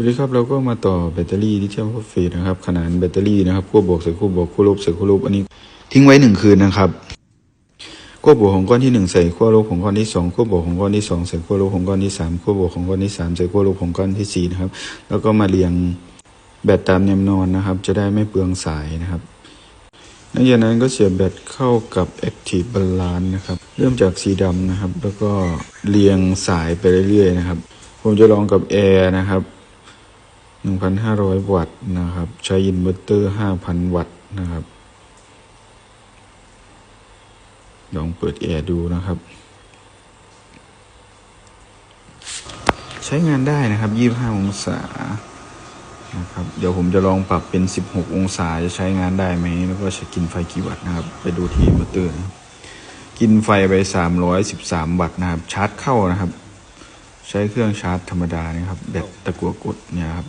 วัสดีครับเราก็มาต่อแบตเตอรี่ที่เทียมฟอสเฟตนะครับ ขนาดแบตเตอรี่นะครับขั้วบวกใส่ขั้วบวกขั้วลบใส่ขั้วลบอันนี้ ทิ้งไว้หนึ่งคืนนะครับขั้วบวกของก้อนที่หนึ่งใส่ขั้วลบของก้อนที่สองขั้วบวกของก้อนที่สองใส่ขั้วลบของก้อนที่สามขั้วบวกของก้อนที่สามใส่ขั้วลบของก้อนที่สี่นะครับ แล้วก็มาเรียงแบตตามแนวนอนนะครับ จะได้ไม่เปลืองสายนะครับหลังจากนั้นก็เสียบแบตเข้ากับ Active Balance นะครับ เริ่มจากสีดำนะครับ แล้วก็เรียงสายไปเรื่อยๆนะครับ ผมจะลองกับ Air นะครับ 1,500 วัตต์นะครับ ใช้อินเวอร์เตอร์ 5,000 วัตต์นะครับ ลองเปิดแอร์ดูนะครับ ใช้งานได้นะครับ 25 องศานะครับ เดี๋ยวผมจะลองปรับเป็น 16 องศาจะใช้งานได้ไหม แล้วก็จะกินไฟกี่วัตต์นะครับ ไปดูที่อินเวอร์เตอร์นะครับกินไฟไป 313 วัตต์นะครับ ชาร์จเข้านะครับ ใช้เครื่องชาร์จธรรมดานะครับ แบตตะกัวกดเนี่ยครับ